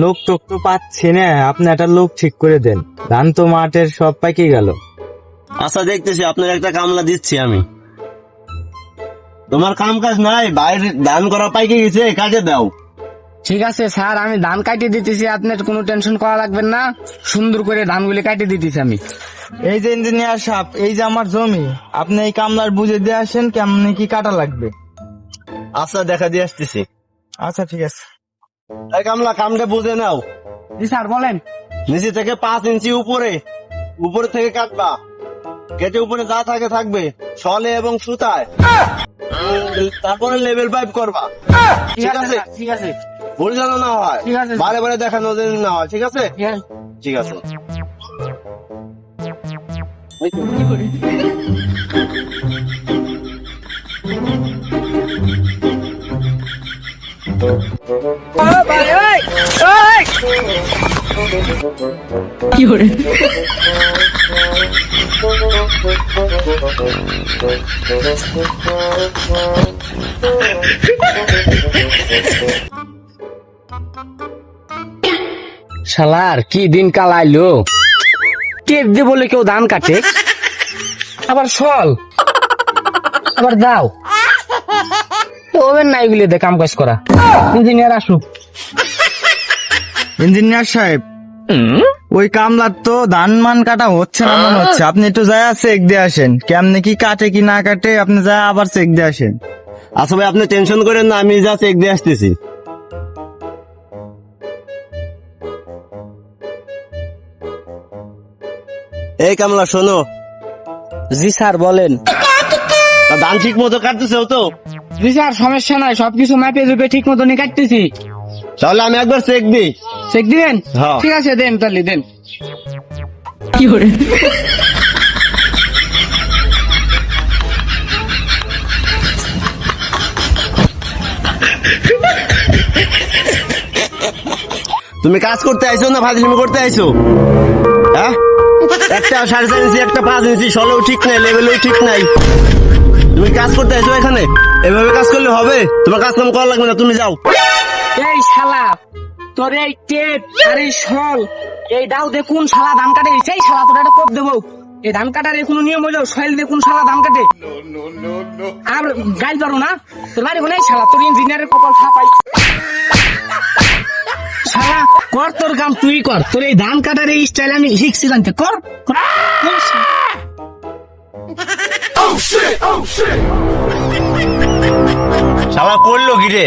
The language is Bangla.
লোক টোক তো পাচ্ছি না আপনি একটা লোক ঠিক করে দেন। ধান তো মাঠের সব পাইকে গেল। আচ্ছা দেখতেছি আপনার একটা কামলা দিচ্ছি আমি। তোমার কাম কাজ নাই বাইরে দান করা পাইকে গেছে কাজে দাও। ঠিক আছে স্যার আমি ধান কাটিয়ে দিতেছি আপনার কোনো টেনশন করা লাগবে না। সুন্দর করে ধানগুলি কাটিয়ে দিতেছি আমি। এই যে ইঞ্জিনিয়ার সাহেব এই যে আমার জমি আপনি এই কামলার বুঝে দিয়ে আসেন কেমনি কি কাটা লাগবে। আচ্ছা দেখা দিয়ে আসতেছি। আচ্ছা ঠিক আছে। এই কামলা কামটা বুঝে নাও। জি স্যার বলেন। নিচে থেকে পাঁচ ইঞ্চি উপরে উপরে থেকে কাটবা। কেটে উপরে যা থাকে থাকবে সলে এবং সুতায়। তারপরে লেভেল পাইপ করবা। ঠিক আছে। ঠিক আছে? ভুল যেন না হয়। ঠিক আছে। বারে বারে দেখানো যেন না হয় ঠিক আছে? ঠিক আছে। আছে শালার, কি দিন কাল আইলো? টেপ দিয়ে বলে কেউ ধান কাটে? আবার সল আবার দাও। ওবেন না এগুলি দে কাম কাজ করা। ইঞ্জিনিয়ার আসুক। ইঞ্জিনিয়ার সাহেব ওই কামলার তো ধান মান কাটা হচ্ছে না মনে হচ্ছে। আপনি একটু যায় চেক দিয়ে আসেন। কেমনে কি কাটে কি না কাটে আপনি যায় আবার চেক দিয়ে আসেন। আচ্ছা ভাই আপনি টেনশন করেন না আমি যা চেক দিয়ে আসতেছি। এই কামলা শোনো। জি স্যার বলেন। ধান ঠিক মতো কাটতেছে তো? জি স্যার সমস্যা নাই সবকিছু মাপে জুপে ঠিক মতো নিয়ে কাটতেছি। তাহলে আমি একবার চেক দিই। চেক দিবেন? হ্যাঁ। ঠিক আছে দেন তাহলে দেন। তুমি কাজ করতে আইছো না ফাজিলিমি করতে আইছো? হ্যাঁ? একটা সাড়ে চার ইঞ্চি একটা পাঁচ ইঞ্চি সলেও ঠিক নাই লেভেলও ঠিক নাই। তুমি কাজ করতে আইছো এখানে। এভাবে কাজ করলে হবে? তোমার কাজ কাম করা লাগবে না, তুমি যাও। এই শালা, তোর এই টেপ আর এই শল, এই দাও দেখুন শালা ধান কাটে? সেই শালা তোর একটা কোপ দেবো। এই ধান কাটার কোনো নিয়ম হইল শৈল দেখুন শালা ধান কাটে? আর গাইল পারো না? তোর বাড়ি কোনে শালা? তোর ইঞ্জিনিয়ারের কপাল ছাপাই শালা, কর তোর কাম, তুই কর। তোর এই ধান কাটার এই স্টাইল আমি শিখছি জানতে। কর। শালা। পড়ল কি রে?